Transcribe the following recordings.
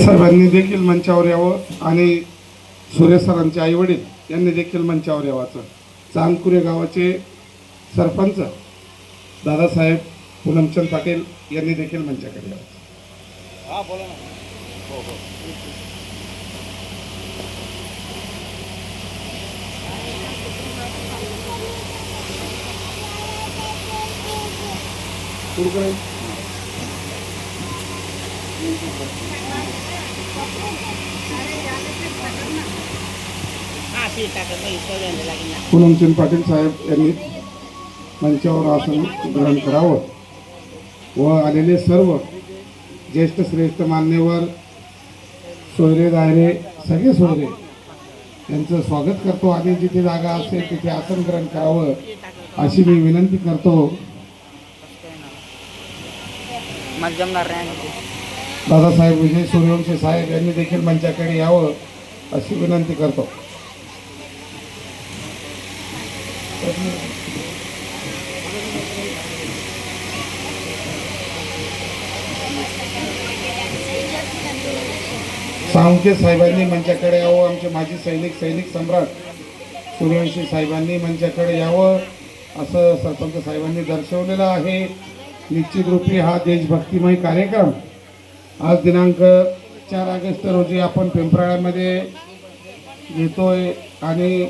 सर्वांनी देखील मंचावर यावं आणि सूर्यसरांचे सरांचे यांनी देखील मंचावर यावाचं चांदकुरे गावाचे सरपंच दादासाहेब पूनमचंद पाटील यांनी देखील मंचाकडे यावं. हा ठीक आहे मग इथं यायला लागेल ना पूनमचंद पाटील साहेब यांनी मंचावर आसन ग्रहण करावं व आलेले सर्व ज्येष्ठ श्रेष्ठ मान्यवर सोयरे दायरे सगळे सोयरे यांचं स्वागत करतो. आणि जिथे जागा असेल तिथे आसन ग्रहण करावं अशी मी विनंती करतो. जमणार नाही दादासाहेब विजय सूर्यवंशी साहेब यांनी देखील मंचाकडे यावं अशी विनंती करतो. सावंके साहेबांनी मंचाकडे यावं आमचे माजी सैनिक सैनिक सम्राट सूर्यवंशी साहेबांनी मंचाकडे यावं असं सरपंच साहेबांनी दर्शवलेलं आहे. निश्चित रूपी हा देशभक्तिमय कार्यक्रम. आज दिनांक चार ऑगस्ट रोजी आपण पिंपराळ्यामध्ये घेतोय आणि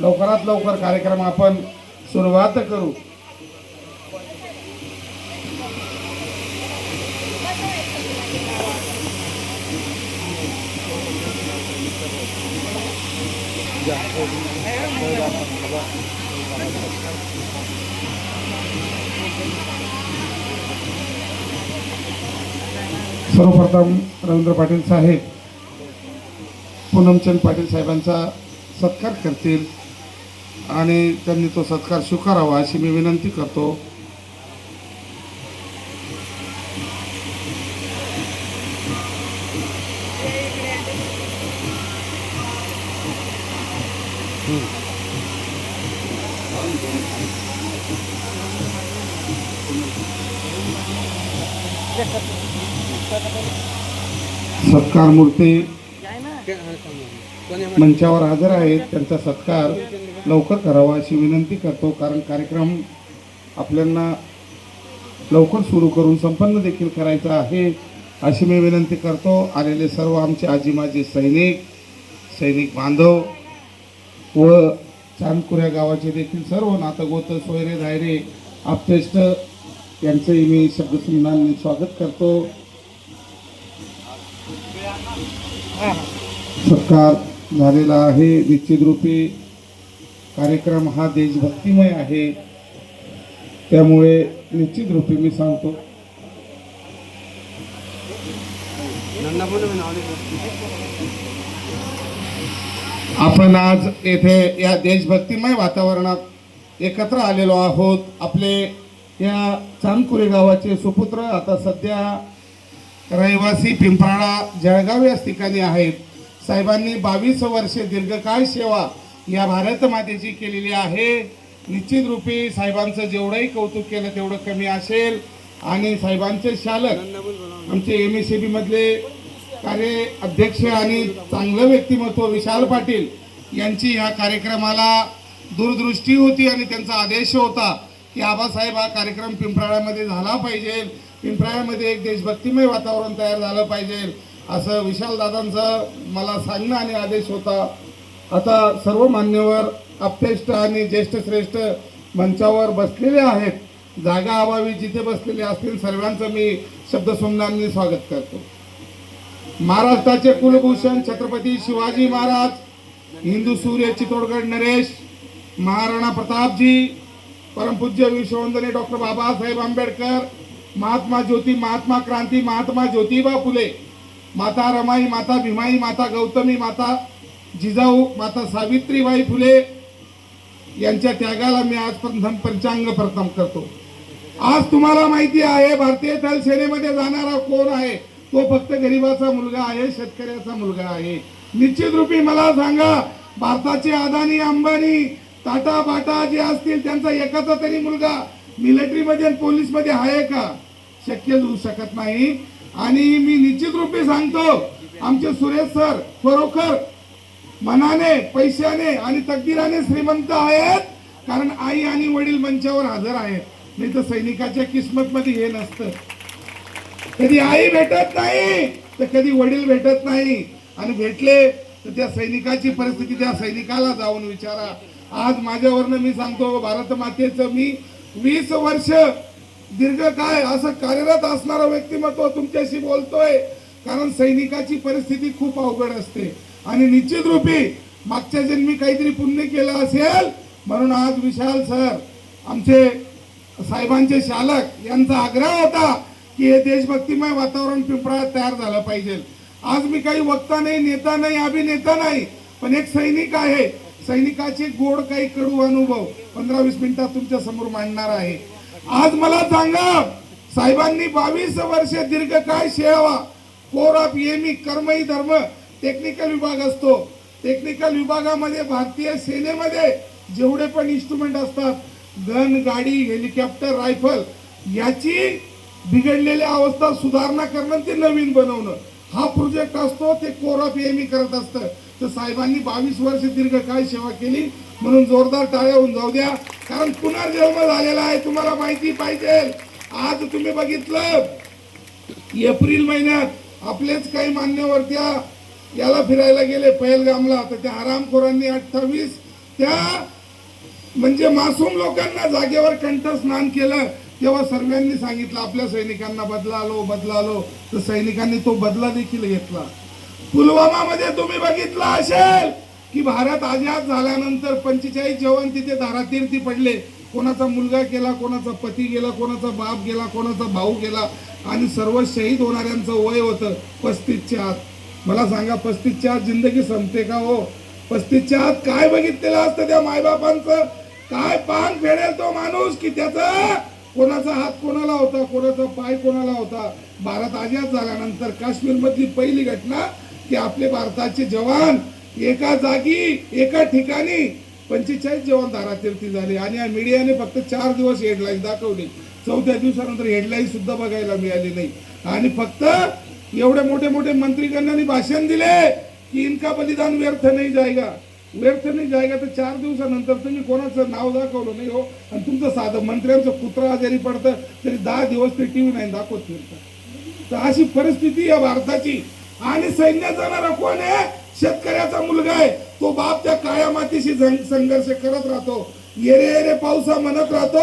लवकरात लवकर कार्यक्रम आपण सुरुवात करू. सर्वप्रथम रवींद्र पाटील साहेब पूनमचंद पाटील साहेबांचा सत्कार करतील आणि त्यांनी तो सत्कार स्वीकारावा अशी मी विनंती करतो. मूर्ती मंचावर हजर आहेत. त्यांचा सत्कार लवकर करावा अशी विनंती करतो. कारण कार्यक्रम आपल्यांना लवकर सुरू करून संपन्न देखील करायचा आहे अशी मी विनंती करतो. आलेले सर्व आमचे आजी माजी सैनिक सैनिक बांधव व चांदकुऱ्या गावाचे देखील सर्व नातगोत सोयरे धायरे आपतेष्ट यांचंही मी शब्दसुंदांनी स्वागत करतो. सत्कार झालेला आहे. निश्चित रूपी कार्यक्रम हा देशभक्तिमय आहे. त्यामुळे निश्चित रूपी मी सांगतो. आपण आज येथे या देशभक्तिमय वातावरणात एकत्र आलेलो आहोत. आपले या चांदकुरे गावाचे सुपुत्र आता सध्या रहिवासी पिंपराळा जळगाव या ठिकाणी आहेत. साहेबांनी बावीस वर्षे दीर्घकाळ सेवा या भारत मातेची केलेली आहे. निश्चित रूपी साहेबांचं जेवढंही कौतुक केलं तेवढं कमी असेल. आणि साहेबांचे शालक आमचे एम एस सी बीमधले कार्य अध्यक्ष आणि चांगलं व्यक्तिमत्व विशाल पाटील यांची ह्या कार्यक्रमाला दूरदृष्टी होती आणि त्यांचा आदेश होता की आबासाहेब हा कार्यक्रम पिंपराळ्यामध्ये झाला पाहिजे. पिंपराळ्यामध्ये एक देशभक्तिमय वातावरण तयार झालं पाहिजे. असं विशाल दादांचं मला सांगणं आणि आदेश होता. आता सर्व मान्यवर अप्यष्ट आणि ज्येष्ठ श्रेष्ठ मंचावर बसलेले आहेत. जागा अभावी जिथे बसलेले असतील सर्वांचं मी शब्दसुमनांनी स्वागत करतो. महाराष्ट्राचे कुलभूषण छत्रपती शिवाजी महाराज हिंदू सूर्य चितोडगड नरेश महाराणा प्रतापजी परमपूज्य विश्ववंदने डॉक्टर बाबासाहेब आंबेडकर महात्मा ज्योती महात्मा क्रांती महात्मा ज्योतिबा फुले माता रमाई माता भीमाई माता गौतमी माता जिजाऊ माता सावित्रीबाई फुले यांच्या त्यागाला मी आज प्रथम पंचांग प्रथम करतो. आज तुम्हाला माहिती आहे भारतीय थल सेनेमध्ये जाणारा कोण आहे? तो फक्त गरीबाचा मुलगा आहे शेतकऱ्याचा मुलगा आहे. निश्चित रूपी मला सांगा भारताचे अदानी अंबानी टाटा बाटा जे असतील त्यांचा एकाचा तरी मुलगा मिलिटरीमध्ये आणि पोलीसमध्ये आहे का? शक्य होऊ शकत नाही. आणि मी निश्चित रूपे सांगतो आमचे सुरेश सर खरोखर मनाने पैशाने आणि तकदीराने श्रीमंत आहेत. कारण आई आणि वडील मंचावर हजर आहेत. नाही तर सैनिकाच्या किस्मत मध्ये हे नसतं. कधी आई भेटत नाही तर कधी वडील भेटत नाही. आणि भेटले तर त्या सैनिकाची परिस्थिती त्या सैनिकाला जाऊन विचारा. आज माझ्यावरनं मी सांगतो भारत मातेचं मी वीस वर्ष दीर्घकाळ असं कार्यरत असणारं व्यक्तिमत्व तुमच्याशी बोलतोय. कारण सैनिकाची परिस्थिती खूप अवघड असते. आणि निश्चित रूपी मागच्या जन्मी काहीतरी पुण्य केलं असेल म्हणून आज विशाल सर आमचे साहेबांचे शालक यांचा आग्रह होता की हे देशभक्तिमय वातावरण पिंपळात तयार झालं पाहिजे. आज मी काही वक्ता नाही नेता नाही अभिनेता नाही पण एक सैनिक आहे. सैनिकाचे गोड काही कडू अनुभव पंधरा वीस मिनिटात तुमच्यासमोर मांडणार आहे. आज मला सांगा साहेबांनी बावीस वर्ष दीर्घकाळ सेवा कोर ऑफ एमी कर्मही धर्म टेक्निकल विभाग असतो. टेक्निकल विभागामध्ये भारतीय सेनेमध्ये जेवढे पण इन्स्ट्रुमेंट असतात गन गाडी हेलिकॉप्टर रायफल याची बिघडलेल्या अवस्था सुधारणा करणं ते नवीन बनवणं. हा प्रोजेक्ट असतो ते कोर ऑफ एमी करत असतं. तर साहेबांनी बावीस वर्ष दीर्घकाळ सेवा केली. म्हणून जोरदार टाळ्या होऊन जाऊ द्या. कारण पुनर्जन्म झालेला आहे तुम्हाला माहिती पाहिजे. आज तुम्ही बघितलं एप्रिल महिन्यात आपलेच काही मान्यवर त्या याला फिरायला गेले पहलगामला. तर त्या आरामखोरांनी अठ्ठावीस त्या म्हणजे मासूम लोकांना जागेवर कंठ स्नान केलं. तेव्हा सर्वांनी सांगितलं आपल्या सैनिकांना बदला आलो बदला आलो तर सैनिकांनी तो बदला देखील घेतला. पुलवामा मध्ये तुम्ही बघितलं असेल की भारत आझाद झाल्यानंतर पंचेचाळीस जवान तिथे धारातीर्थी पडले. कोणाचा मुलगा गेला कोणाचा पती गेला कोणाचा बाप गेला कोणाचा भाऊ गेला आणि सर्व शहीद होणाऱ्यांचं वय होतं पस्तीसच्या आत. मला सांगा पस्तीसच्या आत जिंदगी संपते का हो? पस्तीसच्या आत काय बघितलेलं असतं त्या मायबापांचं? काय पान फेडेल तो माणूस की त्याचा? कोणाचा हात कोणाला होता कोणाचा पाय कोणाला होता? भारत आझाद झाल्यानंतर काश्मीर मधली पहिली घटना की आपले भारताचे जवान एका जागी एका ठिकाणी पंचेचाळीस जवान धारातीर्थी झाले. आणि या मीडियाने फक्त चार दिवस हेडलाईन दाखवली. चौथ्या दिवसानंतर हेडलाईन सुद्धा बघायला मिळाली नाही. आणि फक्त एवढे मोठे मोठे मंत्रीगणांनी भाषण दिले की इनका बलिदान व्यर्थ नाही जायगा. व्यर्थ नाही जायगा तर चार दिवसानंतर तुम्ही कोणाचं नाव दाखवलं नाही हो. आणि तुमचं साधं मंत्र्यांचं कुत्रा आजारी पडतं तरी दहा दिवस ते टीव्ही नाही दाखवत फिरतं तर अशी परिस्थिती या भारताची. आणि सैन्य जाणारा कोण आहे? शेतकऱ्याचा मुलगा आहे. तो बाप त्या काळ्या मातीशी संघर्ष करत राहतो. येरे येरे पावसा म्हणत राहतो.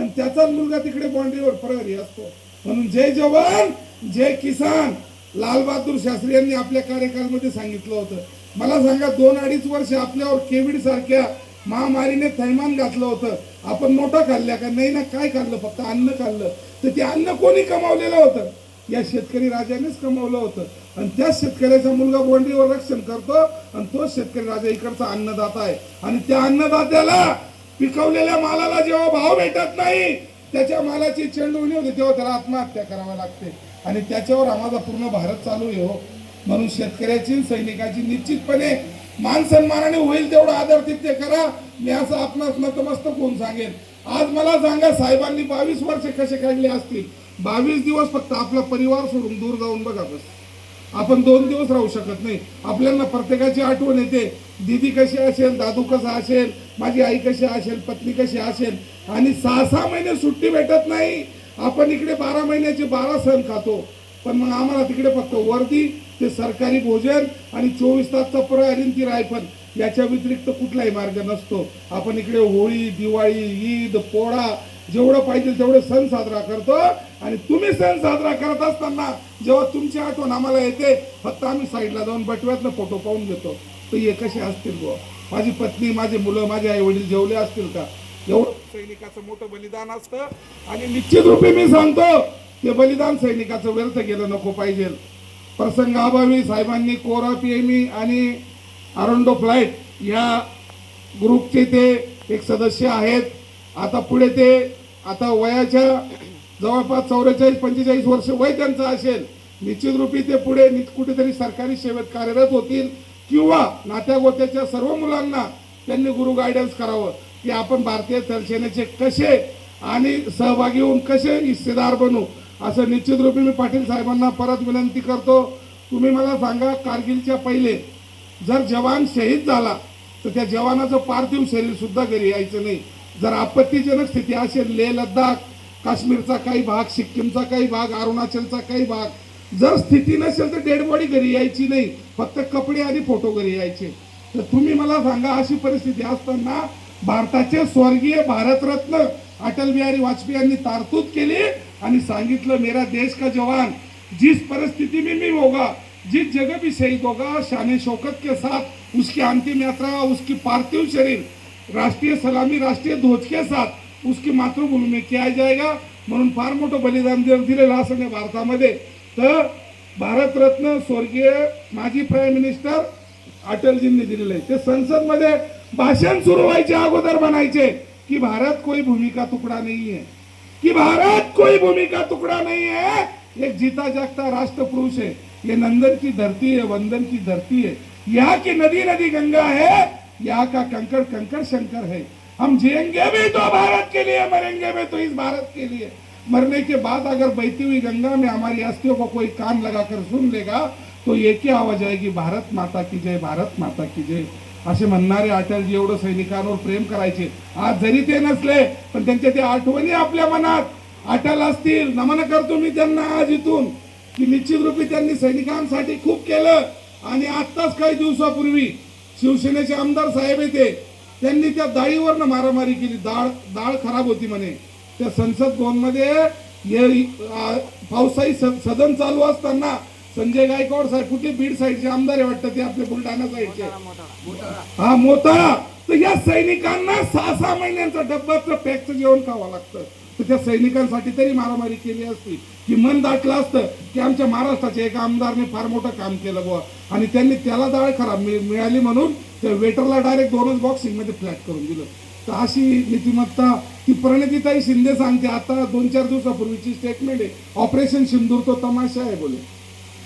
आणि त्याचाच मुलगा तिकडे बाँड्रीवर प्रहरी असतो. म्हणून जय जवान जय किसान. लालबहादूर शास्त्री यांनी आपल्या कार्यकाळामध्ये सांगितलं होतं. मला सांगा दोन अडीच वर्ष आपल्यावर केविड सारख्या महामारीने थैमान घातलं होतं. आपण नोटा खाल्ल्या का? नाही ना काय खाल्लं? फक्त अन्न खाल्लं. तर ते अन्न कोणी कमावलेलं होतं? या शेतकरी राजानेच कमावलं होतं. आणि त्याच शेतकऱ्याचा मुलगा गोंडीवर रक्षण करतो आणि तोच शेतकरी राजा इकडचा अन्नदाता आहे. आणि त्या अन्नदात्याला पिकवलेल्या मालाला जेव्हा भाव भेटत नाही त्याच्या मालाची चेंडवणी होते तेव्हा त्याला आत्महत्या करावी लागते. आणि त्याच्यावर आम्हाला पूर्ण भारत चालू आहे हो. म्हणून शेतकऱ्याची सैनिकाची निश्चितपणे मान सन्मानाने होईल तेवढा आदर तिथे करा. मी असं आपणास नतमस्तक होऊन सांगेन. आज मला सांगा साहेबांनी बावीस वर्ष कसे काढले असतील? बावीस दिवस फक्त आपला परिवार सोडून दूर जाऊन बघा बस. आपण दोन दिवस राहू शकत नाही. आपल्याला प्रत्येकाची आठवण येते. दीदी कशी असेल दादू कसा असेल माझी आई कशी असेल पत्नी कशी असेल. आणि सहा सहा महिने सुट्टी भेटत नाही. आपण इकडे बारा महिन्याचे बारा सण खातो. पण मग आम्हाला तिकडे फक्त वर्दी ते सरकारी भोजन आणि चोवीस तासचा प्रहरी आणि ती रायफल याच्या व्यतिरिक्त कुठलाही मार्ग नसतो. आपण इकडे होळी दिवाळी ईद पोळा जेवढं पाहिजे तेवढे सण साजरा करतो आणि तुम्ही सण साजरा करत असताना जेव्हा तुमची आठवण आम्हाला येते फक्त आम्ही साईडला जाऊन बटव्यातनं फोटो पाहून घेतो. तर हे कसे असतील बुवा? माझी पत्नी माझे मुलं माझे आई वडील जेवले असतील का? एवढं सैनिकाचं मोठं बलिदान असतं आणि निश्चित रूपे मी सांगतो ते बलिदान सैनिकाचं व्यर्थ गेलं नको पाहिजे. प्रसंगाभावी साहेबांनी कोरा पीएमई आणि आरोंडो फ्लाईट या ग्रुपचे ते एक सदस्य आहेत. आता पुढे ते आता वयाच्या जवळपास चौवेचाळीस पंचेचाळीस वर्ष वय त्यांचं असेल निश्चित रूपी ते पुढे कुठेतरी सरकारी सेवेत कार्यरत होतील किंवा नात्या गोत्याच्या सर्व मुलांना त्यांनी गुरु गायडन्स करावं की आपण भारतीय सेनेचे कसे आणि सहभागी होऊन कसे हिस्सेदार बनू असं निश्चित रूपी मी पाटील साहेबांना परत विनंती करतो. तुम्ही मला सांगा कारगिलच्या पहिले जर जवान शहीद झाला तर त्या जवानाचं पार्थिव शरीर सुद्धा घरी यायचं नाही. जर आपत्तीजनक स्थिती असेल लेह लद्दाख काश्मीरचा काही भाग सिक्कीमचा काही भाग अरुणाचलचा काही भाग जर स्थिती नसेल तर डेड बॉडी घरी यायची नाही. फक्त कपडे आणि फोटो घरी यायचे. तर तुम्ही मला सांगा अशी परिस्थिती असताना भारताचे स्वर्गीय भारतरत्न अटल बिहारी वाजपेयी यांनी तारतूद केली आणि सांगितलं मेरा देश का जवान जिस परिस्थिती में भी होगा जिस जगह भी शहीद होगा शान शौकत के साथ उसकी अंतिम यात्रा उसकी पार्थिव शरीर राष्ट्रीय सलामी राष्ट्रीय ध्वज के साथ उसकी मातृभूमी में किया जाएगा। म्हणून फार मोठं बलिदान दिलेलं असं नाही भारतामध्ये. तर भारतरत्न स्वर्गीय माजी प्राईम मिनिस्टर अटलजींनी दिलेलं आहे. ते संसदमध्ये भाषण सुरू व्हायच्या अगोदर म्हणायचे की भारत कोई भूमिका तुकडा नाही आहे की भारत कोई भूमिका तुकडा नाही आहे एक जीता जागता राष्ट्रपुरुष आहे. ये नंदन की धरती है वंदन की धरती है. यहाँ की नदी नदी गंगा है यहाँ का कंकड़ कंकड़ शंकर है। हम जिएंगे भी तो भारत के लिए मरेंगे भी तो इस भारत के लिए। मरने के बाद अगर बहती हुई गंगा में हमारी अस्थियों को कोई कान लगाकर सुन लेगा तो एक ही आवाज आएगी? भारत माता की जय भारत माता की जय। असे म्हणणारे अटलजी एवढं सैनिकांवर प्रेम करायचे. आज जरी ते नसले पण त्यांच्या त्या आठवणी आपल्या मनात. अटल असतील नमन करतो मी त्यांना आज इथून. की निश्चित रूपी त्यांनी सैनिकांसाठी खूप केलं. आणि आत्ताच काही दिवसापूर्वी शिवसेनेचे आमदार साहेब येते त्यांनी त्या डाळीवरनं मारामारी केली. डाळ डाळ खराब होती म्हणे. त्या संसद भवनमध्ये हे, पावसाळी सदन चालू असताना संजय गायकवाड साहेब कुठे बीड साईडचे आमदार आहे वाटतं ते आपले बुलढाणा साईडचे? हा मोठा तर या सैनिकांना सहा सहा महिन्यांचा डब्बाचं पॅकचं जेवण खावं लागतं. तर त्या सैनिकांसाठी तरी मारामारी केली असती. की मन दाटलं असतं की आमच्या महाराष्ट्राच्या एका आमदारने फार मोठं काम केलं बुवा. आणि त्यांनी त्याला डाळ खराब मिळाली म्हणून त्या वेटरला डायरेक्ट दोनच बॉक्सिंगमध्ये फ्लॅट करून दिलं. तर अशी नीतिमत्ता ती प्रणितीताई शिंदे सांगते. आता दोन चार दिवसापूर्वीची स्टेटमेंट आहे. ऑपरेशन सिंदूर तो तमाशा आहे बोले.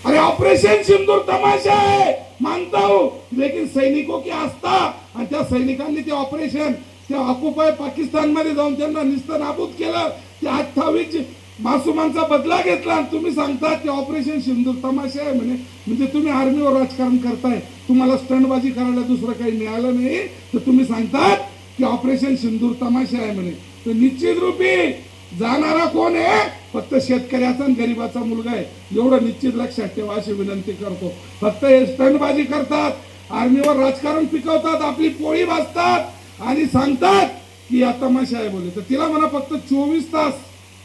अरे ऑपरेशन सिंदूर तमाशा है मानता हूं. लेकिन सैनिकों की आस्था आणि त्या सैनिकांनी ते ऑपरेशन त्या ऑक्युपाय पाकिस्तानमध्ये जाऊन त्यांना निस्त नाबूद केलं त्या अठ्ठावीस मासुमांचा बदला घेतला आणि तुम्ही सांगता की ऑपरेशन सिंदूर तमाशा आहे म्हणे. म्हणजे तुम्ही आर्मीवर राजकारण करताय. तुम्हाला स्टंटबाजी करायला दुसरं काही मिळालं नाही. तर तुम्ही सांगतात की ऑपरेशन सिंदूर तमाशा आहे म्हणे. तर निश्चित रूपी जाणारा कोण आहे? फक्त शेतकऱ्याचा आणि गरीबाचा मुलगा आहे. एवढं निश्चित लक्षात ठेवा अशी विनंती करतो. फक्त हे स्टंटबाजी करतात. आर्मीवर राजकारण पिकवतात. आपली पोळी भाजतात. आणि सांगतात की या तमाशा आहे बोले तर तिला म्हणा फक्त चोवीस तास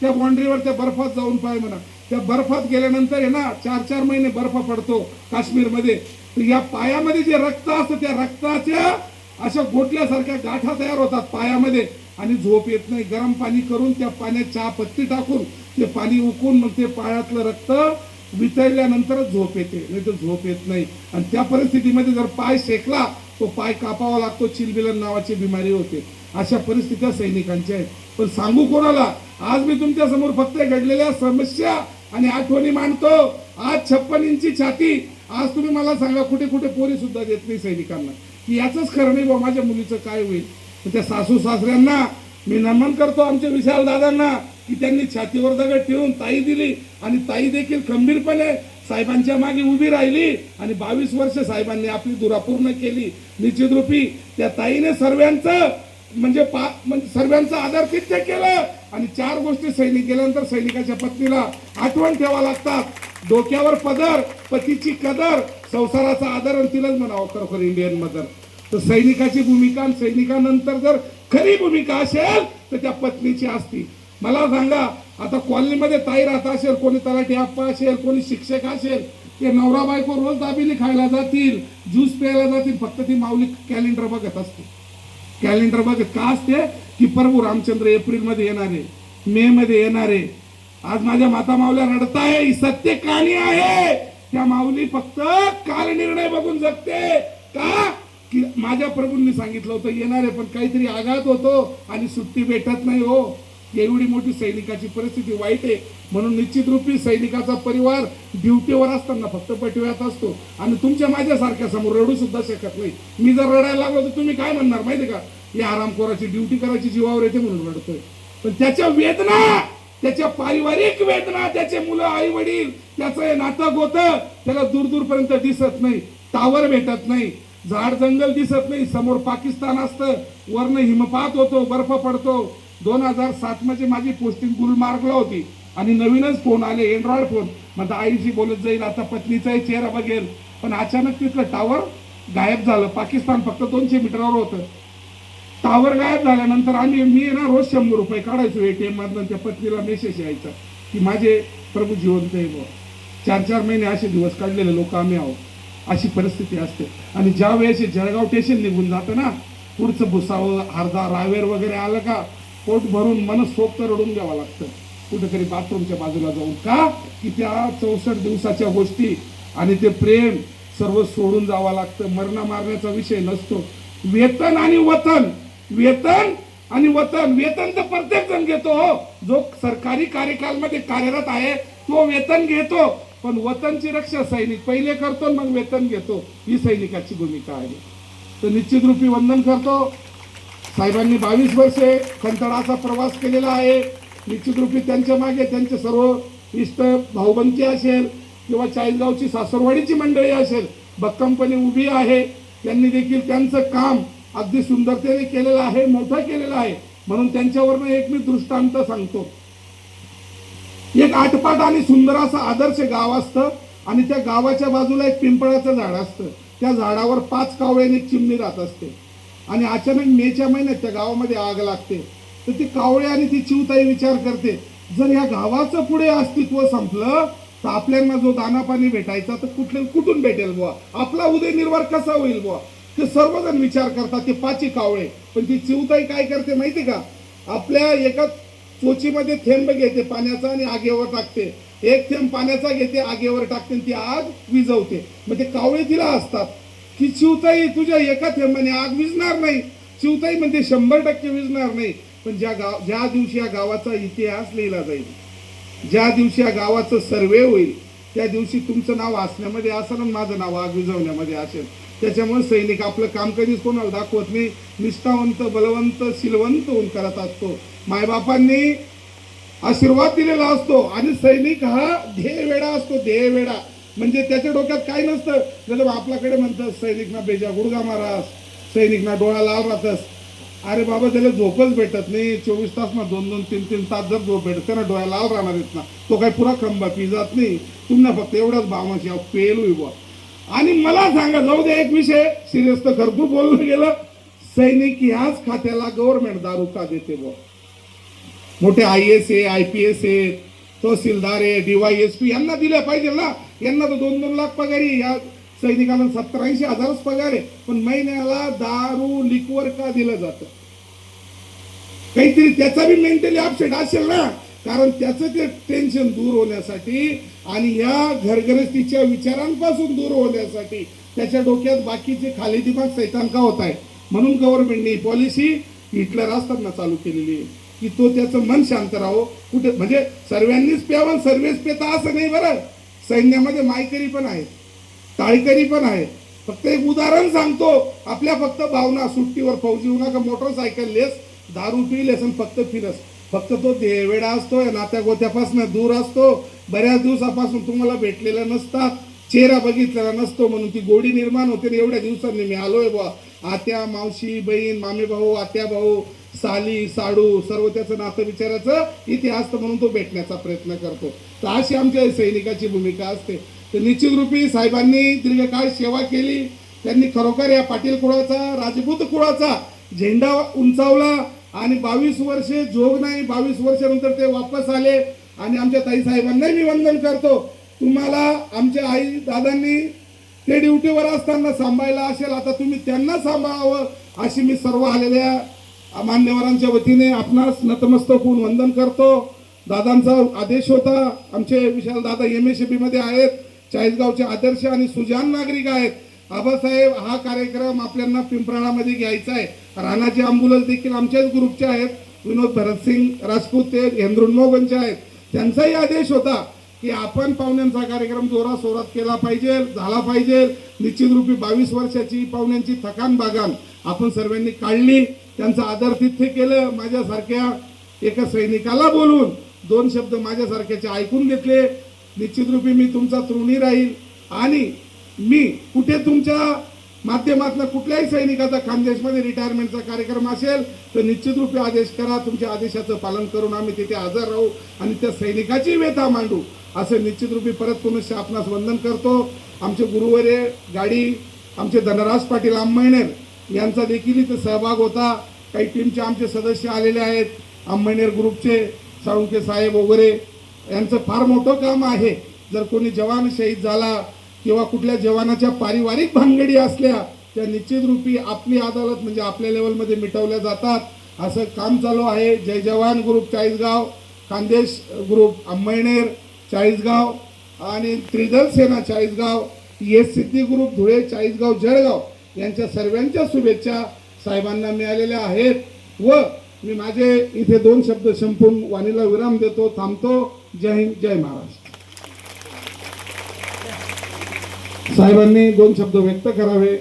त्या बाउंड्रीवर त्या बर्फात जाऊन पाय म्हणा. त्या बर्फात गेल्यानंतर आहे ना चार चार महिने बर्फ पडतो काश्मीरमध्ये. तर या पायामध्ये जे रक्त असतं त्या रक्ताच्या अशा गोटल्यासारख्या गाठा तयार होतात पायामध्ये. आणि झोप येत नाही. गरम पाणी करून त्या पाण्यात चहा पत्ती टाकून ते पाणी उकून मग ते पायातलं रक्त वितळल्यानंतरच झोप येते. नाही तर झोप येत नाही. आणि त्या परिस्थितीमध्ये जर पाय शेकला तो पाय कापावा लागतो. चिलबिलन नावाची बिमारी होते. अशा परिस्थित्या सैनिकांच्या आहेत. पण सांगू कोणाला? आज मी तुमच्यासमोर फक्त घडलेल्या समस्या आणि आठवणी मांडतो. आज छप्पन इंची छाती. आज तुम्ही मला सांगा कुठे कुठे पोरी सुद्धा देत नाही सैनिकांना. की याचंच खरं नाही बा माझ्या मुलीचं काय होईल? त्या सासू सासऱ्यांना मी नमन करतो आमच्या विशाल दादांना की त्यांनी छातीवर दगड ठेवून ताई दिली. आणि ताई देखील खंबीरपणे साहेबांच्या मागे उभी राहिली आणि बावीस वर्ष साहेबांनी आपली दुरा पूर्ण केली. निश्चित रूपी त्या ताईने सर्वांचं म्हणजे पा म्हणजे सर्वांचं आदर तिथे केलं आणि चार गोष्टी सैनिक केल्यानंतर सैनिकाच्या पत्नीला आठवण ठेवा लागतात. डोक्यावर पदर पतीची कदर संसाराचा आदर आणि तिलाच म्हणावं खरोखर इंडियन मदर तर सैनिकाची भूमिका आणि सैनिकानंतर जर खरी भूमिका असेल तर त्या पत्नीची असती. मला सांगा आता कॉलनीमध्ये ताई राहत असेल कोणी तलाठी आप्पा असेल कोणी शिक्षक असेल ते नवरा बायको रोज दाबिली खायला जातील ज्यूस प्यायला जातील फक्त ती माऊली कॅलेंडर बघत असते. कॅलेंडर बघत का असते? की प्रभू रामचंद्र एप्रिलमध्ये येणारे मे मध्ये येणारे. आज माझ्या माता माऊल्या रडताय ही सत्य कहाणी आहे. त्या माऊली फक्त काल निर्णय बघून जगते. का? की माझ्या प्रभूंनी सांगितलं होतं येणारे पण काहीतरी आघात होतो आणि सुट्टी भेटत नाही हो. एवढी मोठी सैनिकाची परिस्थिती वाईट आहे. म्हणून निश्चित रूपी सैनिकाचा परिवार ड्युटीवर असताना फक्त पटव्यात असतो. आणि तुमच्या माझ्यासारख्या समोर रडू सुद्धा शकत नाही. मी जर रडायला लागलो तर तुम्ही काय म्हणणार माहिती का? या आरामखोराची ड्युटी करायची जीवावर येते म्हणून रडतोय. पण त्याच्या वेदना त्याच्या पारिवारिक वेदना त्याचे मुलं आई वडील त्याचं नातक नातं त्याला दूर दूरपर्यंत दिसत नाही. टावर भेटत नाही. झाड जंगल दिसत नाही. समोर पाकिस्तान असतं. वरनं हिमपात होतो बर्फ पडतो. दोन हजार सात मध्ये माझी पोस्टिंग गुलमार्गला होती. आणि नवीनच फोन आले अँड्रॉइड फोन म्हणता आईशी बोलत जाईल आता पत्नीचाही चेहरा बघेल. पण अचानक तिथलं टावर गायब झालं. पाकिस्तान फक्त दोनशे मीटरवर होतं. टावर गायब झाल्यानंतर आम्ही मी ना रोज शंभर रुपये काढायचो ए टी एममधनं त्या पत्नीला मेसेज यायचा की माझे प्रभू जिवंत आहे बुवा. चार चार महिने असे दिवस काढलेले लोक आम्ही आहोत. अशी परिस्थिती असते. आणि ज्या वेळेस जळगाव स्टेशन निघून जातं ना पुढचं भुसावं अर्धा रावेर वगैरे आलं का पोट भरून मनसोक्त रडून द्यावं लागतं. कुठेतरी बाथरूमच्या बाजूला जाऊन. का? की त्या चौसष्ट दिवसाच्या गोष्टी आणि ते प्रेम सर्व सोडून जावं लागतं. मरणा मारण्याचा विषय नसतो. वेतन आणि वतन. वेतन आणि वतन. वेतन तर प्रत्येक जण घेतो हो. जो सरकारी कार्यकालमध्ये कार्यरत आहे तो वेतन घेतो. पण वतनची रक्षा सैनिक. पहिले करतो मग वेतन घेतो. ही सैनिकाची भूमिका आहे. तर निश्चित रूपी वंदन करतो. साहेबांनी बावीस वर्षे कंटाळाचा प्रवास केलेला आहे. निश्चित रूपी त्यांच्या मागे त्यांचे सर्व इष्ट भाऊबंदी असेल किंवा चाळीसगावची सासरवाडीची मंडळी असेल भक्कमपणे उभी आहे. त्यांनी देखील त्यांचं काम अगदी सुंदरतेने केलेलं आहे मोठं केलेलं आहे. म्हणून त्यांच्यावरनं एक मी दृष्टांत सांगतो. एक आटपाट आणि सुंदर असं आदर्श गाव असतं आणि त्या गावाच्या बाजूला एक पिंपळाचं झाड असतं. त्या झाडावर पाच कावळ्यांनी चिमणी राहत असते. आणि अचानक मेच्या महिन्यात त्या गावामध्ये आग लागते. तर ती कावळे आणि ती चिवताई विचार करते जर ह्या गावाचं पुढे अस्तित्व संपलं तर आपल्याला जो दाना पाणी भेटायचा तर कुठले कुठून भेटेल बुवा? आपला उदयनिर्वाह कसा होईल बुवा? ते सर्वजण विचार करतात ते पाची कावळे. पण ती चिवताई काय करते माहिती का? आपल्या एका चोचीमध्ये थेंब घेते पाण्याचा आणि आगेवर टाकते. एक थेंब पाण्याचा घेते आगेवर टाकते आणि ती आग विझवते. मग ते कावळे तिला असतात की चिवताई तुझ्या एका थेंबाने आग विजणार नाही. चिवताई म्हणजे शंभर टक्के विजणार नाही. पण ज्या गाव ज्या दिवशी या गावाचा इतिहास लिहिला जाईल ज्या दिवशी या गावाचं सर्वे होईल त्या दिवशी तुमचं नाव असण्यामध्ये असेल आणि माझं नाव आग विझवण्यामध्ये असेल. त्याच्यामुळे सैनिक आपलं काम कधीच कोणाला दाखवत नाही. निष्ठावंत बलवंत सिलवंत होऊन करत असतो. मायबापांनी आशीर्वाद दिलेला असतो आणि सैनिक हा ध्येय वेडा असतो ध्येय वेडा म्हणजे त्याच्या डोक्यात काय नसतं. जसं आपल्याकडे म्हणतात सैनिकना बेजा गुडगा मारास सैनिकना डोळा लाल राहतस. अरे बाबा त्याला झोपच भेटत नाही. चोवीस तास ना दोन दोन तीन तीन तास जर झोप भेटत ना डोळा लाल राहणार आहेत ना. तो काही पुरा खंबा पी जात नाही. तुम्हाला फक्त एवढाच भावनाची पेलू होई बुवा आणि मला सांगा जाऊ दे एक विषय. सिरियस तर भरपूर बोललं गेलं. सैनिक ह्याच खात्याला गव्हर्नमेंट दारू का देते बुवा मोठे I S A I P S A तहसीलदार आहे डीवायएसपी यांना दिल्या पाहिजे ना. यांना तर दोन दोन लाख पगार आहे. या सैनिकांना सत्तर ऐंशी हजारच पगार आहे. पण महिन्याला दारू लिकवर का दिलं जातं? काहीतरी त्याचा बी मेंटली अपसेट असेल ना. कारण त्याचं ते टेन्शन दूर होण्यासाठी आणि या घरगरस्तीच्या विचारांपासून दूर होण्यासाठी त्याच्या डोक्यात बाकीचे खाली दिमाग सैतान का होत आहे? म्हणून गव्हर्नमेंटने पॉलिसी हिटलर असताना चालू केलेली आहे. की तो त्याचं मन शांत राहो. कुठे म्हणजे सर्वांनीच प्यावं सर्वेच पेता असं नाही बरं. सैन्यामध्ये मायकरी पण आहेत टाळकरी पण आहे फक्त एक उदाहरण सांगतो. आपल्या फक्त भावना सुट्टीवर फौजी होऊ नका मोटरसायकल लेस दारू पिलेस आणि फक्त फिरस. फक्त तो देवेडा असतोय नात्या गोत्यापासून दूर असतो. बऱ्याच दिवसापासून तुम्हाला भेटलेला नसतात चेहरा बघितलेला नसतो म्हणून ती गोडी निर्माण होते आणि एवढ्या दिवसांनी मी आलोय बुवा. आत्या मावशी बहीण मामे भाऊ आत्या भाऊ साली साडू सर्व त्याचं नातं विचाराचं इतिहास म्हणून तो भेटण्याचा प्रयत्न करतो. तर अशी आमच्या सैनिकाची भूमिका असते. तर निश्चित रूपी साहेबांनी दीर्घकाळ सेवा केली. त्यांनी खरोखर या पाटील कुळाचा राजपूत कुळाचा झेंडा उंचावला आणि बावीस वर्षे जोग नाही बावीस वर्षानंतर ते वापस आले आणि आमच्या ताई साहेबांनाही मी वंदन करतो. तुम्हाला आमच्या आई दादांनी ते ड्युटीवर असताना सांभाळलं असेल आता तुम्ही त्यांना सांभाळावं अशी मी सर्व आलेल्या मान्यवरांच्या वतीने आपणास नतमस्तक होऊन वंदन करतो. दादांचा आदेश होता आमचे विशाल दादा एम एसमध्ये आहेत चाळीसगावचे आदर्श आणि सुजान नागरिक आहेत. आबासाहेब हा कार्यक्रम आपल्याला पिंपराळामध्ये घ्यायचा आहे. राणाचे अँब्युलन्स देखील आमच्याच ग्रुपचे आहेत. विनोद भरतसिंग राजपूत ते हेंद्रुन्मोगनचे आहेत. त्यांचाही आदेश होता की आपण पाहुण्यांचा कार्यक्रम जोरा सोरात केला पाहिजे झाला पाहिजे. निश्चित रूपी बावीस वर्षाची पाहुण्यांची थकान बागान आपण सर्वांनी काढली. त्यांचं आदर तिथे केलं. माझ्यासारख्या एका सैनिकाला बोलून दोन शब्द माझ्यासारख्याचे ऐकून घेतले. निश्चित रूपी मी तुमचा तृणी राहील. आणि मी कुठे तुमच्या माध्यमातून कुठल्याही सैनिकाचा खानदेशमध्ये रिटायरमेंटचा कार्यक्रम असेल तर निश्चित रूपी आदेश करा. तुमच्या आदेशाचं पालन करून आम्ही तिथे हजर राहू आणि त्या सैनिकाची व्यथा मांडू. असं निश्चित रूपी परत पुनश्च आपणास वंदन करतो. आमचे गुरुवर्य गाडी आमचे धनराज पाटील आंबेनेर यांचा देखील इथं सहभाग होता. काही टीमचे आमचे सदस्य आलेले आहेत. आंबेनेर ग्रुपचे साळुंके साहेब वगैरे. यांचं फार मोठं काम आहे. जर कोणी जवान शहीद झाला किंवा कुठल्या जवानाच्या पारिवारिक भानगडी असल्या त्या निश्चित रूपी आपली अदालत म्हणजे आपल्या लेवलमध्ये मिटवल्या जातात. असं काम चालू आहे. जय जवान ग्रुप चाळीसगाव खानदेश ग्रुप अंबळनेर चाळीसगाव आणि त्रिदल सेना चाळीसगाव एस सिद्धी ग्रुप धुळे चाळीसगाव जळगाव. यांच्या सर्वांच्या शुभेच्छा साहेबांना मिळालेल्या आहेत. व मी माझे इथे दोन शब्द संपून वाणीला विराम देतो थांबतो. जय हिंद जय महाराष्ट्र. साहेबांनी दोन शब्द व्यक्त करावे.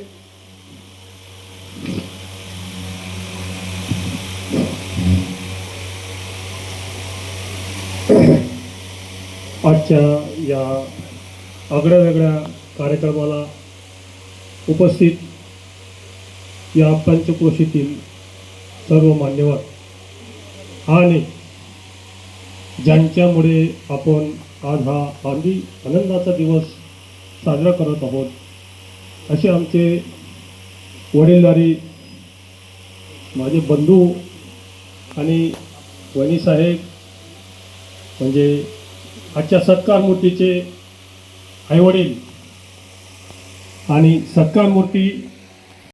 आजच्या या आगळ्या वेगळ्या कार्यक्रमाला उपस्थित या पंचक्रोशीतील सर्व मान्यवर. आणि ज्यांच्यामुळे आपण आज हा आधी आनंदाचा दिवस साजरा करत आहोत असे आमचे वडीलधारी माझे बंधू आणि वणीसाहेब म्हणजे आजच्या सत्कार मूर्तीचे आईवडील आणि सत्कार मूर्ती